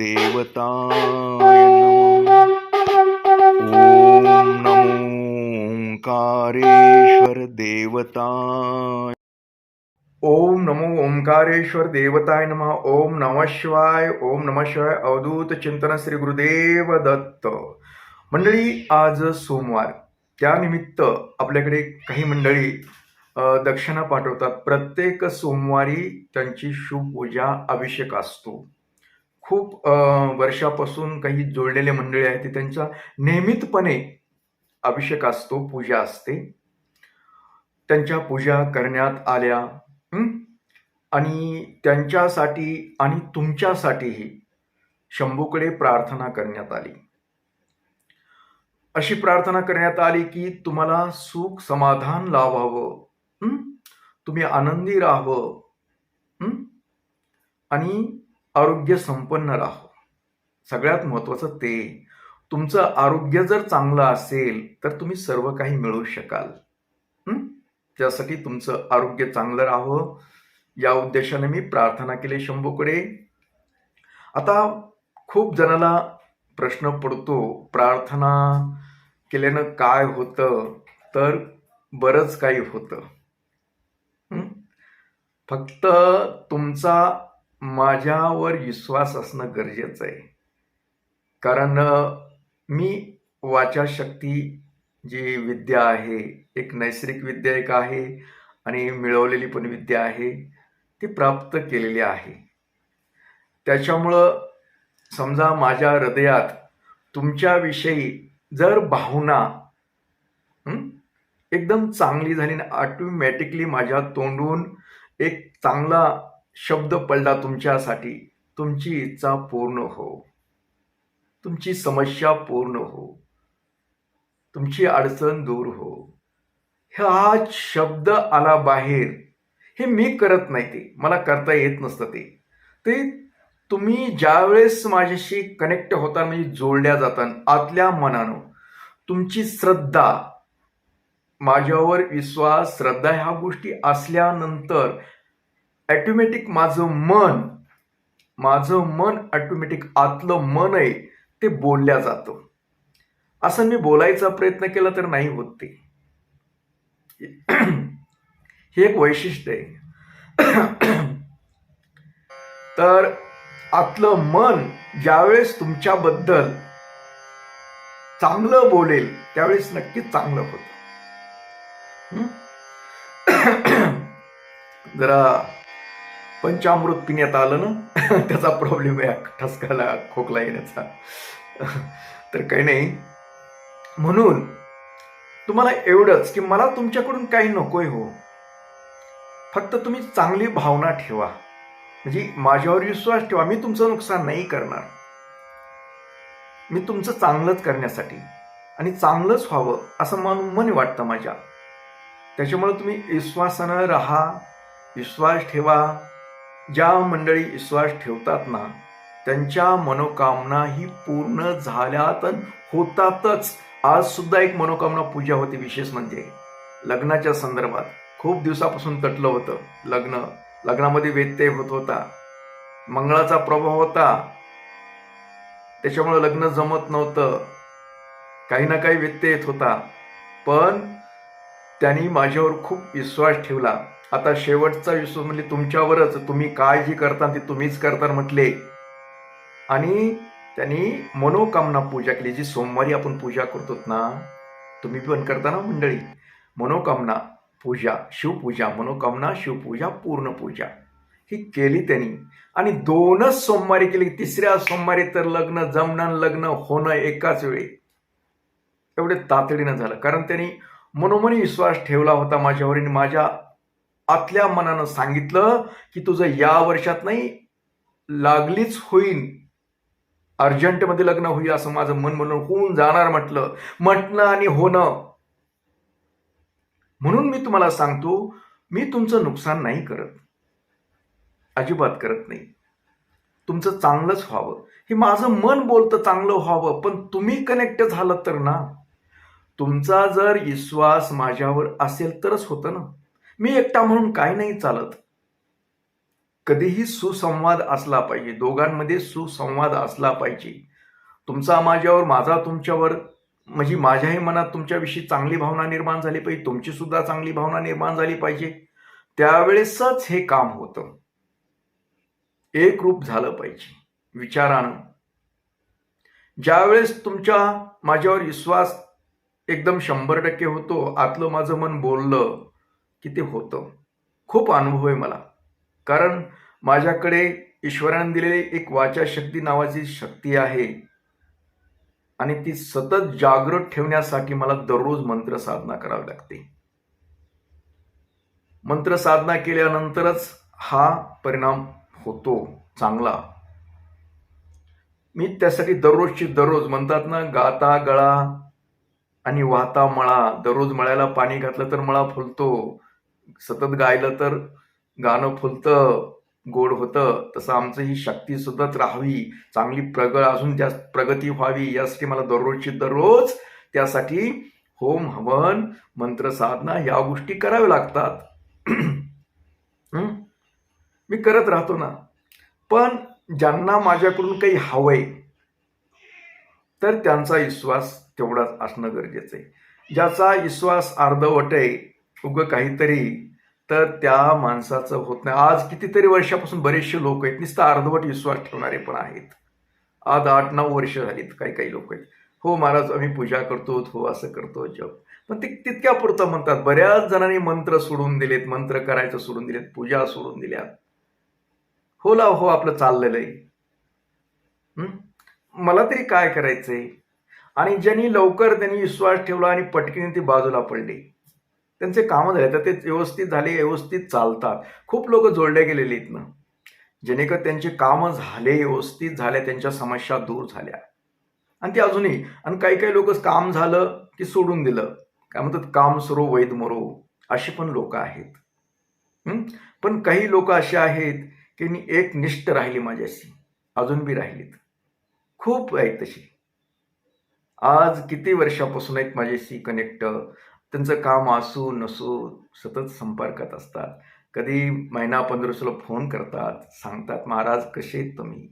देवताय ॐ नमो। ओंकारेश्वर देवताय ओम नमो ओंकारेश्वर देवताय नमः। ओम नमः शिवाय ओम नमः शिवाय अवधूत चिंतन श्री गुरुदेव दत्त। मंडळी आज सोमवार. त्यानिमित्त आपल्याकडे काही मंडळी दक्षिणा पाठवतात. प्रत्येक सोमवारी त्यांची शुभ पूजा अभिषेक असतो. खूप वर्षापासून काही जोडलेले मंडळी आहेत ते त्यांचा नियमितपणे अभिषेक असतो पूजा असते. त्यांच्या पूजा करण्यात आल्या आणि त्यांच्यासाठी आणि तुमच्यासाठीही शंभूकडे प्रार्थना करण्यात आली. अशी प्रार्थना करण्यात आली की तुम्हाला सुख समाधान लाभावं तुम्ही आनंदी राहावं आणि आरोग्य संपन्न राहावं सगळ्यात महत्वाचं ते तुमचं आरोग्य जर चांगलं असेल तर तुम्ही सर्व काही मिळवू शकाल. त्यासाठी तुमचं आरोग्य चांगलं राहावं या उद्देशाने मी प्रार्थना केली शंभूकडे. आता खूप जणाला प्रश्न पडतो प्रार्थना केल्यानं काय होतं? तर बरंच काही होतं. फक्त तुमचा माझ्यावर विश्वास असणं गरजेचं आहे. कारण मी वाचाशक्ती जी विद्या आहे एक नैसर्गिक विद्या एक आहे आणि मिळवलेली पण विद्या आहे ती प्राप्त केलेली आहे. त्याच्यामुळं समजा माझ्या हृदयात तुमच्याविषयी जर भावना एकदम चांगली झाली ना ऑटोमॅटिकली माझ्या तोंडून एक चांगला शब्द पडला तुमच्यासाठी तुमची इच्छा पूर्ण हो. तुमची समस्या पूर्ण हो. तुमची अडचण दूर हो. हा शब्द आला बाहेर हे मी करत नाही ते मला करता येत नसतं ते. ते तुम्ही ज्यावेळेस माझ्याशी कनेक्ट होता म्हणजे जोडल्या जातात आतल्या मनानं तुमची श्रद्धा माझ्यावर विश्वास श्रद्धा ह्या गोष्टी असल्यानंतर ॲटोमॅटिक माझं मन माझं मन ॲटोमॅटिक आतलं मन आहे ते बोलल्या जातं. असं मी बोलायचा प्रयत्न केला तर नाही होत ते. हे एक वैशिष्ट्य आहे. तर आतलं मन ज्यावेळेस तुमच्याबद्दल चांगलं बोलेल त्यावेळेस नक्कीच चांगलं होतं. जरा पंचामृत पिण्यात आलं ना त्याचा प्रॉब्लेम आहे. ठसकाला खोकला येण्याचा. तर काही नाही. म्हणून तुम्हाला एवढंच की मला तुमच्याकडून काही नकोय हो. फक्त तुम्ही चांगली भावना ठेवा. म्हणजे माझ्यावर विश्वास ठेवा. मी तुमचं नुकसान नाही करणार. मी तुमचं चांगलंच करण्यासाठी आणि चांगलंच व्हावं असं मन मन वाटतं माझ्या. त्याच्यामुळे तुम्ही विश्वासानं राहा विश्वास ठेवा. ज्या मंडळी विश्वास ठेवतात ना त्यांच्या मनोकामना ही पूर्ण झाल्यात तर होतातच. आज सुद्धा एक मनोकामना पूजा होती विशेष म्हणजे. लग्नाच्या संदर्भात. खूप दिवसापासून तटलं होतं लग्न. लग्नामध्ये व्यत्यय होत होता. मंगळाचा प्रभाव होता. त्याच्यामुळे लग्न जमत नव्हतं. काही ना काही व्यत्यय येत होता. पण त्यांनी माझ्यावर खूप विश्वास ठेवला. आता शेवटचा विश्वास म्हणजे तुमच्यावरच. तुम्ही काय जी करता ती तुम्हीच करता म्हटले. आणि त्यांनी मनोकामना पूजा केली. जी सोमवारी आपण पूजा करतो ना तुम्ही पण करता ना मंडळी. मनोकामना पूजा शिवपूजा मनोकामना शिवपूजा पूर्ण पूजा. ही केली त्यांनी. आणि दोनच सोमवारी केली. तिसऱ्या सोमवारी तर लग्न जमणं लग्न होणं एकाच वेळी. एवढे तातडीनं झालं. कारण त्यांनी मनोमनी विश्वास ठेवला होता माझ्यावर आणि माझ्या आतल्या मनानं सांगितलं की तुझं या वर्षात नाही लागलीच होईन. अर्जंटमध्ये लग्न होईल असं माझं मन म्हणून होऊन जाणार म्हटलं. म्हटणं आणि होणं. म्हणून मी तुम्हाला सांगतो मी तुमचं नुकसान नाही करत. अजिबात करत नाही. तुमचं चांगलंच व्हावं. हे माझं मन बोलतं चांगलं व्हावं पण तुम्ही कनेक्ट झालं तर ना. तुमचा जर विश्वास माझ्यावर असेल तरच होतं ना. मी एकटा म्हणून काय नाही चालत. कधीही सुसंवाद असला पाहिजे. दोघांमध्ये सुसंवाद असला पाहिजे. तुमचा माझ्यावर माझा तुमच्यावर म्हणजे माझ्याही मनात तुमच्याविषयी चांगली भावना निर्माण झाली पाहिजे. तुमची सुद्धा चांगली भावना निर्माण झाली पाहिजे. त्यावेळेसच हे काम होतं. एक रूप झालं पाहिजे. विचारानं. ज्यावेळेस तुमच्या माझ्यावर विश्वास एकदम शंभर टक्के होतो आतलं माझं मन बोललं की ते होतं? खूप अनुभव आहे मला. कारण माझ्याकडे ईश्वराने दिलेली एक वाचा शक्ती नावाची शक्ती आहे. आणि ती सतत जागृत ठेवण्यासाठी मला दररोज मंत्र साधना करावी लागते. मंत्र साधना केल्यानंतरच हा परिणाम होतो चांगला. मी त्यासाठी दररोजची दररोज म्हणतात ना गाता गळा आणि वाहता मळा. दररोज मळ्याला पाणी घातलं तर मळा फुलतो. सतत गायलं तर गाणं फुलतं गोड होतं. तसं आमचं ही शक्ती सतत राहावी. चांगली प्रग असून त्या प्रगती व्हावी यासाठी मला दररोजची दररोज त्यासाठी होम हवन मंत्र साधना या गोष्टी कराव्या लागतात. मी करत राहतो ना. पण ज्यांना माझ्याकडून काही हवंय तर त्यांचा विश्वास तेवढाच असणं गरजेचं आहे. ज्याचा विश्वास अर्धवट आहे उगं काहीतरी. तर त्या माणसाचं होत नाही. आज कितीतरी वर्षापासून बरेचसे लोक आहेत. नुसतं अर्धवट विश्वास ठेवणारे पण आहेत. आज आठ नऊ वर्ष झालीत. काही काही लोक आहेत. हो महाराज आम्ही पूजा करतो हो असं करतो जप. पण ते तितक्या पुरतं म्हणतात. बऱ्याच जणांनी मंत्र सोडून दिलेत मंत्र करायचं सोडून दिलेत पूजा सोडून दिल्यात. हो लाव हो आपलं चाललेलं आहे. मला तरी काय करायचंय? आणि ज्यांनी लवकर त्यांनी विश्वास ठेवला आणि पटकीने ती बाजूला पडली. त्यांचे कामं झाले तर ते व्यवस्थित झाले व्यवस्थित चालतात. खूप लोक जोडले गेलेले आहेत ना. जेणेकर त्यांचे कामं झाले व्यवस्थित झाले त्यांच्या समस्या दूर झाल्या. आणि ते अजूनही आणि काही काही लोक काम झालं की सोडून दिलं. काय म्हणतात काम सुरो वैद मरो अशी पण लोक आहेत. पण काही लोक असे आहेत की मी एक निष्ठ राहिली माझ्याशी अजून बी राहिलीत. खूप आहेत तशी. आज किती वर्षापासून आहेत माझ्याशी कनेक्ट त्यांचं काम असू नसू सतत संपर्कात असतात. कधी महिना पंधरा फोन करतात सांगतात महाराज कसे आहेत तुम्ही?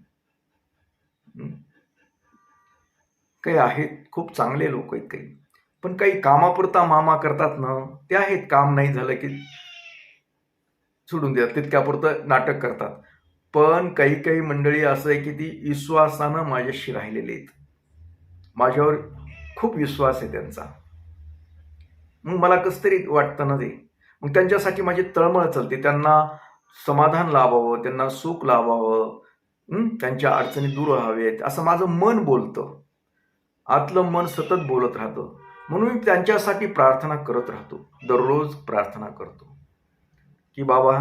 काही आहेत खूप चांगले लोक आहेत काही. पण काही कामापुरता मामा करतात ना ते आहेत. काम नाही झालं की सोडून देतात. तितक्यापुरतं नाटक करतात. पण काही काही मंडळी असं आहे की ती विश्वासानं माझ्याशी राहिलेली आहेत. माझ्यावर खूप विश्वास आहे त्यांचा. मग मला कसं तरी वाटतं ना ते. मग त्यांच्यासाठी माझी तळमळ चालते. त्यांना समाधान लाभावं त्यांना सुख लाभावं त्यांच्या अडचणी दूर व्हावेत असं माझं मन बोलतं. आतलं मन सतत बोलत राहतं. म्हणून मी त्यांच्यासाठी प्रार्थना करत राहतो. दररोज प्रार्थना करतो. की बाबा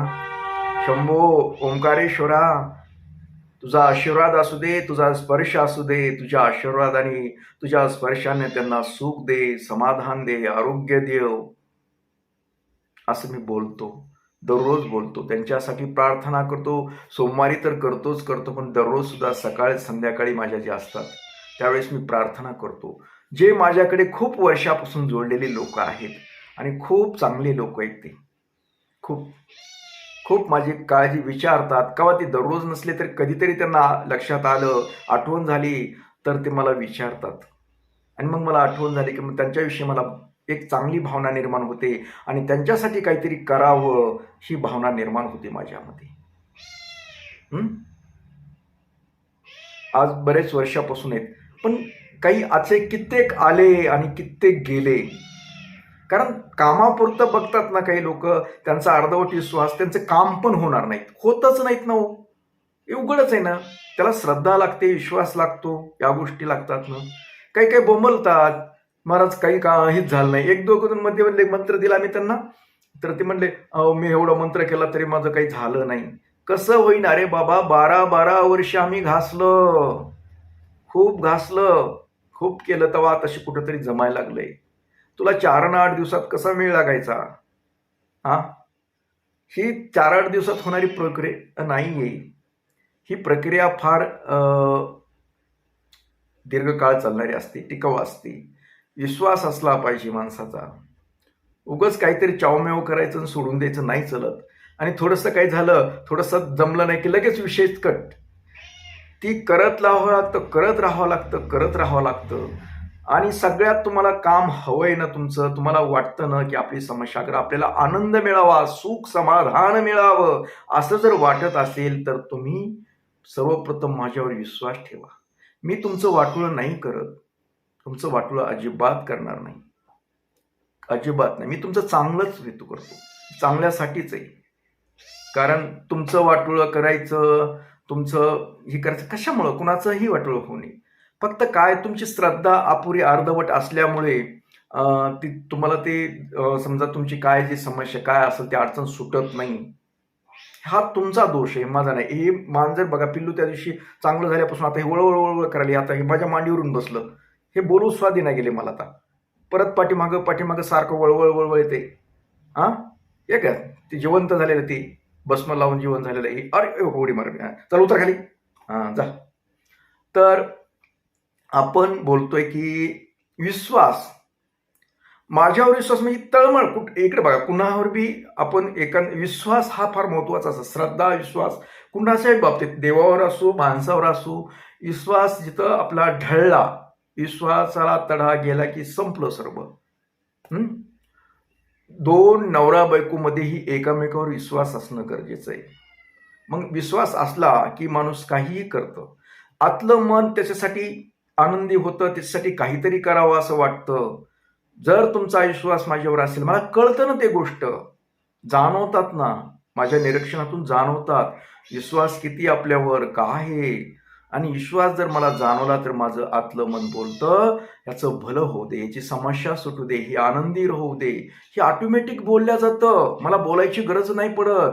शंभो ओंकारेश्वरा तुझा आशीर्वाद असू दे तुझा स्पर्श असू दे तुझ्या आशीर्वादाने तुझ्या स्पर्शाने त्यांना सुख दे समाधान दे आरोग्य देव हो. असं मी बोलतो. दररोज बोलतो. त्यांच्यासाठी प्रार्थना करतो. सोमवारी तर करतोच करतो पण दररोज सुद्धा सकाळी संध्याकाळी माझ्या जे असतात त्यावेळेस मी प्रार्थना करतो. जे माझ्याकडे खूप वर्षापासून जोडलेले लोक आहेत आणि खूप चांगले लोक आहेत ते. खूप खूप माझी काळजी विचारतात. कवा ती दररोज नसले तर कधीतरी त्यांना लक्षात आलं आठवण झाली तर ते मला विचारतात. आणि मग मला आठवण झाली की मग त्यांच्याविषयी मला एक चांगली भावना निर्माण होते आणि त्यांच्यासाठी काहीतरी करावं ही भावना निर्माण होते माझ्यामध्ये. आज बरेच वर्षापासून आहेत. पण काही असे कित्येक आले आणि कित्येक गेले. कारण कामापुरतं बघतात ना काही लोक त्यांचा अर्धवटी श्वास त्यांचं काम पण होणार नाहीत. होतच नाहीत ना हो. हे उघडच आहे ना. त्याला श्रद्धा लागते विश्वास लागतो या गोष्टी लागतात ना. काही काही बोंबलतात. महाराज काही काहीच झालं नाही. एक दोघं मध्ये म्हणले मंत्र दिला मी त्यांना. तर ते म्हणले मी एवढा मंत्र केला तरी माझं काही झालं नाही. कसं होईन? अरे बाबा बारा बारा वर्ष आम्ही घासलं. खूप घासलं. खूप केलं तेव्हा तशी कुठंतरी जमायला लागलंय. तुला चार ना आठ दिवसात कसा वेळ लागायचा? हा? ही चार आठ दिवसात होणारी प्रक्रिया नाही आहे ही प्रक्रिया फार दीर्घकाळ चालणारी असते टिकाऊ असते. विश्वास असला पाहिजे माणसाचा. उगच काहीतरी चावमेव करायचं आणि सोडून द्यायचं नाही चलत. आणि थोडंसं काही झालं थोडंसं जमलं नाही की लगेच विषय कट. ती करत राहावं लागतं करत राहावं लागतं करत राहावं लागतं. आणि सगळ्यात तुम्हाला काम हवंय ना तुमचं तुम्हाला वाटतं ना की आपली समस्या आपल्याला आनंद मिळावा सुख समाधान मिळावं असं जर वाटत असेल तर तुम्ही सर्वप्रथम माझ्यावर विश्वास ठेवा. मी तुमचं वाटोळं नाही करत. तुमचं वाटोळं अजिबात करणार नाही. अजिबात नाही. मी तुमचं चांगलंच हेतू करतो. चांगल्यासाठीच आहे. कारण तुमचं वाटोळं करायचं तुमचं हे करायचं कशामुळं? कुणाचंही वाटोळं होऊ नये. फक्त काय तुमची श्रद्धा अपुरी अर्धवट असल्यामुळे ती तुम्हाला ते समजा तुमची काय जी समस्या काय असेल ती अडचण सुटत नाही. हा तुमचा दोष आहे माझा नाही. हे मांजर बघा पिल्लू त्या दिवशी चांगलं झाल्यापासून आता हे वळवळ वळवळ करायला आता हे माझ्या मांडीवरून बसलं. हे बोलू स्वादी नाही गेले मला आता. परत पाठीमागं पाठीमागं सारखं वळवळ वळवळ येते. हां हे काय? ते जिवंत झालेलं ते भस्म लावून जीवन झालेलं आहे अरे उडी मार चल उतर खाली. हां जा. तर आपण बोलतोय की विश्वास. माझ्यावर विश्वास म्हणजे तळमळ. कुठ इकडे बघा कुणावर बी आपण एका विश्वास हा फार महत्त्वाचा असतो. श्रद्धा विश्वास कुणाच्याही बाबतीत. देवावर असो माणसावर असो विश्वास जिथं आपला ढळला विश्वासाला तढा गेला की संपलं सर्व. दोन नवरा बायकोमध्येही एकामेकावर विश्वास असणं गरजेचं आहे. मग विश्वास असला की माणूस काहीही करतं. आतलं मन त्याच्यासाठी आनंदी होतं त्याच्यासाठी काहीतरी करावं असं वाटतं. जर तुमचा विश्वास माझ्यावर असेल मला कळतं ना ते गोष्ट. जाणवतात ना. माझ्या निरीक्षणातून जाणवतात. विश्वास किती आपल्यावर का आहे? आणि विश्वास जर मला जाणवला तर माझं आतलं मन बोलतं याचं भलं होऊ दे याची समस्या सुटू दे ही आनंदी राहू दे. हे ऑटोमॅटिक बोलल्या जातं. मला बोलायची गरज नाही पडत.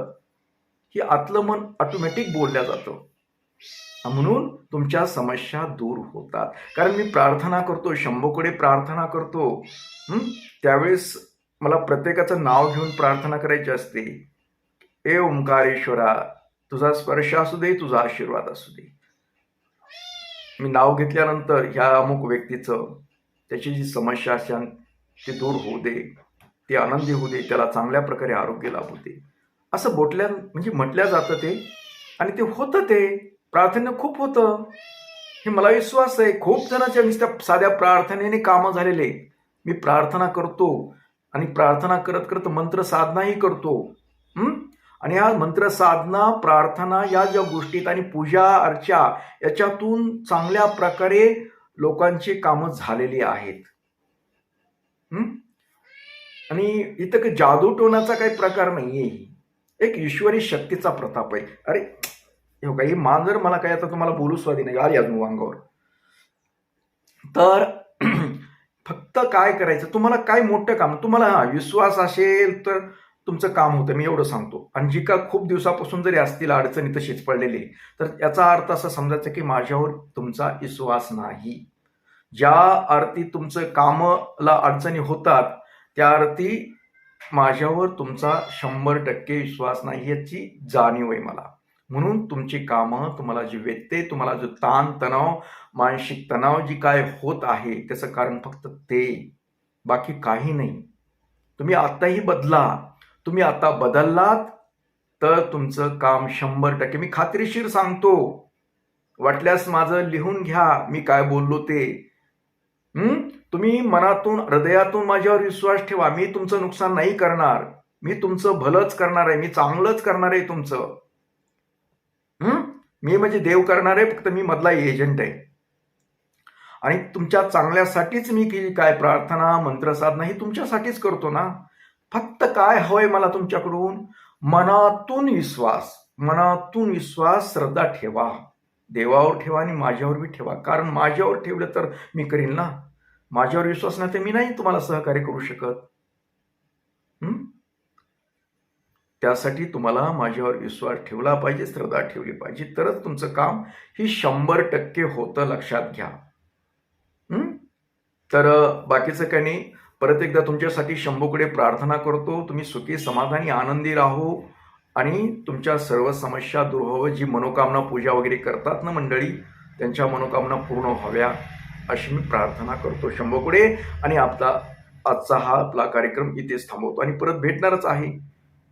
हे आतलं मन ऑटोमॅटिक बोलल्या जातं. म्हणून तुमच्या समस्या दूर होतात. कारण मी प्रार्थना करतो शंभूकडे प्रार्थना करतो. त्यावेळेस मला प्रत्येकाचं नाव घेऊन प्रार्थना करायची असते. ए ओंकारेश्वरा तुझा स्पर्श असू दे तुझा आशीर्वाद असू दे. मी नाव घेतल्यानंतर ह्या अमुक व्यक्तीचं त्याची जी समस्या असेल ती दूर होऊ दे ती आनंदी होऊ दे त्याला चांगल्या प्रकारे आरोग्य लाभू दे. असं बोटल्या म्हणजे म्हटल्या जातं ते. आणि ते होतं ते. प्रार्थनेनं खूप होतं. हे मला विश्वास आहे. खूप जणांच्या नुसत्या साध्या प्रार्थनेने कामं झालेले. मी प्रार्थना करतो आणि प्रार्थना करत करत मंत्र साधनाही करतो. आणि ह्या मंत्र साधना प्रार्थना या ज्या गोष्टीत आणि पूजा अर्चा याच्यातून चांगल्या प्रकारे लोकांची कामं झालेली आहेत. आणि इथं काही जादू टोनाचा काही प्रकार नाहीये. एक ईश्वरी शक्तीचा प्रताप आहे. अरे किंवा काही मांजर मला काय आता तुम्हाला बोलू स्वादी नाही. आली अजून अंगावर तर फक्त काय करायचं तुम्हाला काय मोठं काम तुम्हाला हा विश्वास असेल तर तुमचं काम होतं मी एवढं सांगतो. आणि जी का खूप दिवसापासून जरी असतील अडचणी तशीच पडलेली तर याचा अर्थ असा समजायचा की माझ्यावर तुमचा विश्वास नाही. ज्या अर्थी तुमचं कामाला अडचणी होतात त्या अर्थी माझ्यावर तुमचा शंभर टक्के विश्वास नाही याची जाणीव आहे मला. म्हणून तुमची कामं तुम्हाला जी व्यत्यय तुम्हाला जो ताण तणाव मानसिक तणाव जी काय होत आहे त्याचं कारण फक्त ते. बाकी काही नाही. तुम्ही आत्ताही बदला. तुम्ही आता बदललात तर तुमचं काम शंभर टक्के. मी खात्रीशीर सांगतो. वाटल्यास माझं लिहून घ्या. मी काय बोललो ते. तुम्ही मनातून हृदयातून माझ्यावर विश्वास ठेवा. मी तुमचं नुकसान नाही करणार. मी तुमचं भलंच करणार आहे. मी चांगलंच करणार आहे तुमचं. मी म्हणजे देव करणार आहे फक्त मी मधला एजंट आहे. आणि तुमच्या चांगल्यासाठीच मी की काय प्रार्थना मंत्रसाधना ही तुमच्यासाठीच करतो ना. फक्त काय हवंय मला तुमच्याकडून? मनातून विश्वास. मनातून विश्वास श्रद्धा ठेवा. देवावर ठेवा आणि माझ्यावर बी ठेवा. कारण माझ्यावर ठेवलं तर मी करीन ना. माझ्यावर विश्वास नाही तर मी नाही तुम्हाला सहकार्य करू शकत हं? त्यासाठी तुम्हाला माझ्यावर विश्वास ठेवला पाहिजे श्रद्धा ठेवली पाहिजे. तरच तुमचं काम ही शंभर टक्के होतं लक्षात घ्या. तर बाकीचं काही नाही. परत एकदा तुमच्यासाठी शंभूकडे प्रार्थना करतो. तुम्ही सुखी समाधानी आनंदी राहो आणि तुमच्या सर्व समस्या दूर व्हावं. जी मनोकामना पूजा वगैरे करतात ना मंडळी त्यांच्या मनोकामना पूर्ण व्हाव्या अशी मी प्रार्थना करतो शंभूकडे. आणि आपला आजचा हा आपला कार्यक्रम इथेच थांबवतो. आणि परत भेटणारच आहे.